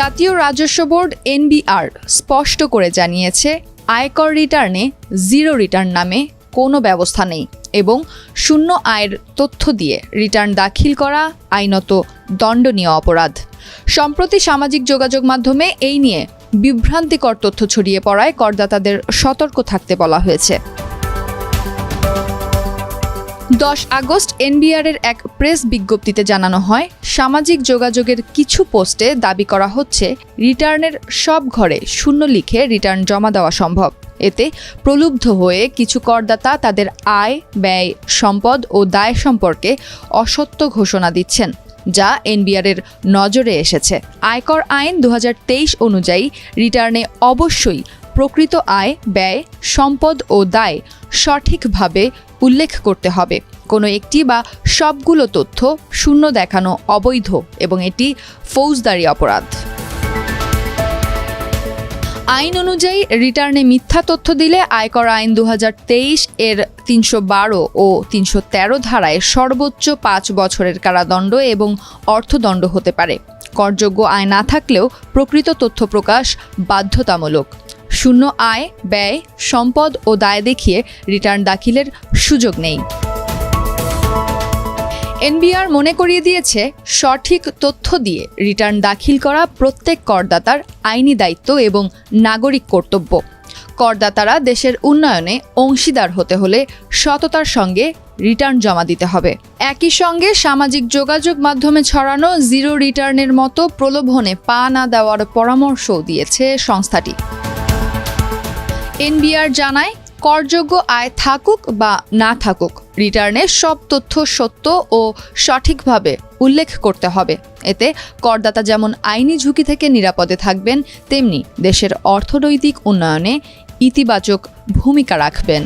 জাতীয় রাজস্ব board NBR স্পষ্ট করে জানিয়েছে, আয়কর রিটার্নে জিরো রিটার্ন নামে কোনো ব্যবস্থা নেই এবং শূন্য আয়ের তথ্য দিয়ে রিটার্ন দাখিল করা আইনত দণ্ডনীয় অপরাধ। সম্প্রতি সামাজিক যোগাযোগ মাধ্যমে এই নিয়ে বিভ্রান্তিকর তথ্য ছড়িয়ে পড়ায় করদাতাদের সতর্ক থাকতে বলা হয়েছে। দশ আগস্ট এনবিআর এর এক প্রেস বিজ্ঞপ্তিতে জানানো হয়, সামাজিক যোগাযোগের কিছু পোস্টে দাবি করা হচ্ছে, রিটার্নের সব ঘরে শূন্য লিখে রিটার্ন জমা দেওয়া সম্ভব। এতে প্রলুব্ধ হয়ে কিছু করদাতা তাদের আয়, ব্যয়, সম্পদ ও দায় সম্পর্কে অসত্য ঘোষণা দিচ্ছেন, যা এনবিআর এর নজরে এসেছে। আয়কর আইন দু হাজার তেইশ অনুযায়ী রিটার্নে অবশ্যই প্রকৃত আয়, ব্যয়, সম্পদ ও দায় সঠিকভাবে উল্লেখ করতে হবে। কোনো একটি বা সবগুলো তথ্য শূন্য দেখানো অবৈধ এবং এটি ফৌজদারি অপরাধ। আইন অনুযায়ী রিটার্নে মিথ্যা তথ্য দিলে আয়কর আইন দু হাজার তেইশ এর তিনশো বারো ও তিনশো তেরো ধারায় সর্বোচ্চ পাঁচ বছরের কারাদণ্ড এবং অর্থদণ্ড হতে পারে। করযোগ্য আয় না থাকলেও প্রকৃত তথ্য প্রকাশ বাধ্যতামূলক। শূন্য আয়, ব্যয়, সম্পদ ও দায় দেখিয়ে রিটার্ন দাখিলের সুযোগ নেই। এনবিআর মনে করিয়ে দিয়েছে, সঠিক তথ্য দিয়ে রিটার্ন দাখিল করা প্রত্যেক করদাতার আইনি দায়িত্ব এবং নাগরিক কর্তব্য। করদাতারা দেশের উন্নয়নে অংশীদার হতে হলে সততার সঙ্গে রিটার্ন জমা দিতে হবে। একই সঙ্গে সামাজিক যোগাযোগ মাধ্যমে ছড়ানো জিরো রিটার্নের মতো প্রলোভনে পা না দেওয়ার পরামর্শও দিয়েছে সংস্থাটি। এনবিআর জানায়, করযোগ্য আয় থাকুক বা না থাকুক, রিটার্নে সব তথ্য সত্য ও সঠিকভাবে উল্লেখ করতে হবে। এতে করদাতা যেমন আইনি ঝুঁকি থেকে নিরাপদে থাকবেন, তেমনি দেশের অর্থনৈতিক উন্নয়নে ইতিবাচক ভূমিকা রাখবেন।